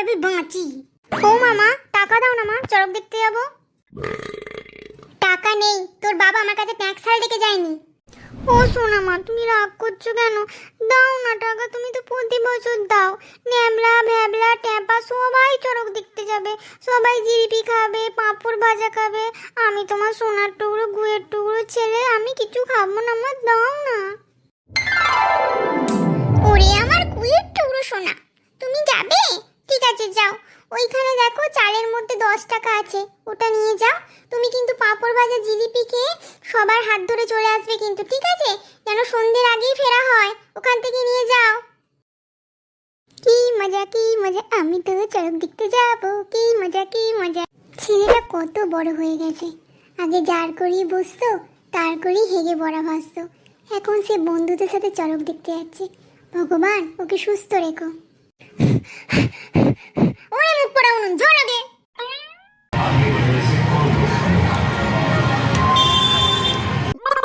দেবে বাঁচি। ও মামা, টাকা দাও না মা চড়ক দেখতে যাব। টাকা নেই, তোর বাবা আমার কাছে ট্যাক্স ফাইল ডেকে যায়নি। ও সোনা মা, তুমি রাগ করছ কেন? দাও না টাকা, তুমি তো প্রতি বছর দাও। ন্যামলা ভ্যাবলা ট্যাপা, সবাই চড়ক দেখতে যাবে। সবাই জিলিপি খাবে, পাঁপড় ভাজা খাবে। আমি তোমার সোনার টুকরো, গুয়ের টুকরো ছেলে, আমি কিছু খাব না আমার দাও না। ওইখানে দেখো চালের মধ্যে দশ টাকা আছে, ওটা নিয়ে যাও। তুমি কিন্তু পাঁপড় ভাজা জিলিপি খেয়ে সবার হাত ধরে চলে আসবে কিন্তু, ঠিক আছে? যেন সন্ধ্যের আগেই ফেরা হয়, ওখান থেকে নিয়ে যাও। কি মজা কি মজা, আমি তো চরক দেখতে যাব, কি মজা কি মজা। ছেলেটা কত বড় হয়ে গেছে। আগে যার করেই বসতো, তার করেই হেগে বড়া ভাসতো এখন সে বন্ধুদের সাথে চরক দেখতে যাচ্ছে। ভগবান, ওকে সুস্থ রেখো। ওরে মুখ পড়া উনুন ঝোল আগে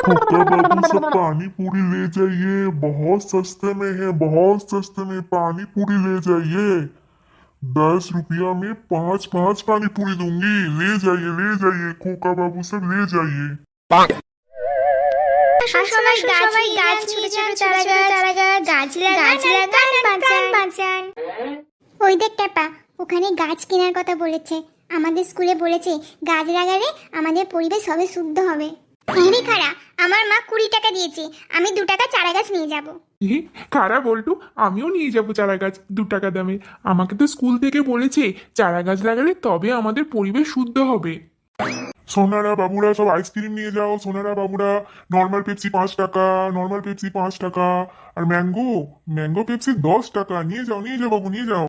खोखा बाबू सब पानी पूरी ले जाइए बहुत सस्ते में है बहुत सस्ते में पानी पूरी ले जाइए दस रुपया में पांच पांच पानी पूरी दूंगी ले जाइए ले जाइए खोखा बाबू सब ले जाइए সবাই সবাই গাছ ছোট ছোট চারা গাছ চারা গাছ গাছ লাগান লাগান বাঁচান বাঁচান ওই দেখ টাপা ওখানে গাছ কেনার কথা বলেছে। আমাদের স্কুলে বলেছে গাছ লাগালে আমাদের পরিবেশ হবে শুদ্ধ হবে। হেরে খাড়া আমার মা কুড়ি টাকা দিয়েছে। আমি দু টাকা চারা গাছ নিয়ে যাব। কারা বলটু আমিও নিয়ে যাব চারা গাছ দু টাকা দামে। আমাকে তো স্কুল থেকে বলেছে চারা গাছ লাগালে তবে আমাদের পরিবেশ শুদ্ধ হবে। সোনারা বাবুরা সব আইসক্রিম নিয়ে যাও। সোনারা বাবুরা নর্মাল পেপসি পাঁচ টাকা নর্মাল পেপসি পাঁচ টাকা। আর ম্যাঙ্গো ম্যাঙ্গো পেপসি দশ টাকা। নিয়ে যাও নিয়ে যাও বাবু নিয়ে যাও।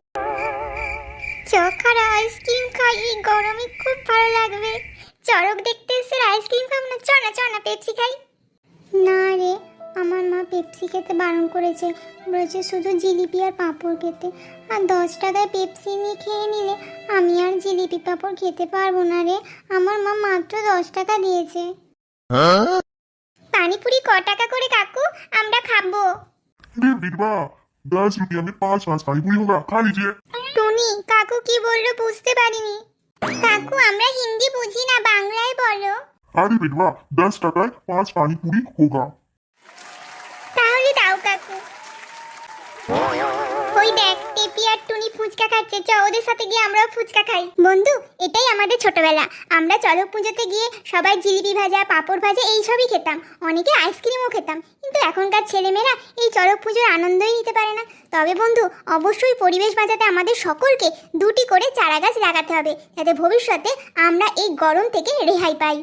চখারা আইসক্রিম খাই এই গরমে খুব ভালো লাগবে চড়ক দেখতে এসে আইসক্রিম খাবো না চ না চ না পেপসি খাই না রে আমার মা পেপসি খেতে বারণ করেছে বলেছে শুধু জিলিপি আর পাঁপড় খেতে আর দশ টাকায় পেপসি নিয়ে খেয়ে নিলে আমি আর জিলিপি পাঁপড় খেতে পারবো না রে আমার মা মাত্র দশ টাকা দিয়েছে পানিপুরি ক টাকা করে কাকু আমরা খাবো अरे बिरवा दस रुपया में पांच पांच पानी पूरी होगा खा लीजिए আমি কাকু কি বলল বুঝতে পারিনি। কাকু আমরা হিন্দি বুঝি না বাংলায় বলো। আরে বেটবা দশ টাকায় পাঁচ পানিপুরি হোগা তাহলে দাও কাকু। ওই দেখ টেপি আর টুনি ফুচকা খাচ্ছে। চ ওদের সাথে গিয়ে আমরাও ফুচকা খাই। বন্ধু এটাই আমাদের ছোটবেলা। আমরা চলক পুজোতে গিয়ে সবাই জিলিপি ভাজা পাঁপড় ভাজা এই সবই খেতাম। অনেকে আইসক্রিমও খেতাম। কিন্তু এখনকার ছেলেমেয়েরা এই চড়ক পুজোর আনন্দই নিতে পারে না। তবে বন্ধু, অবশ্যই পরিবেশ বাঁচাতে আমাদের সকলকে দুটি করে চারা গাছ লাগাতে হবে, যাতে ভবিষ্যতে আমরা এই গরম থেকে রেহাই পাই।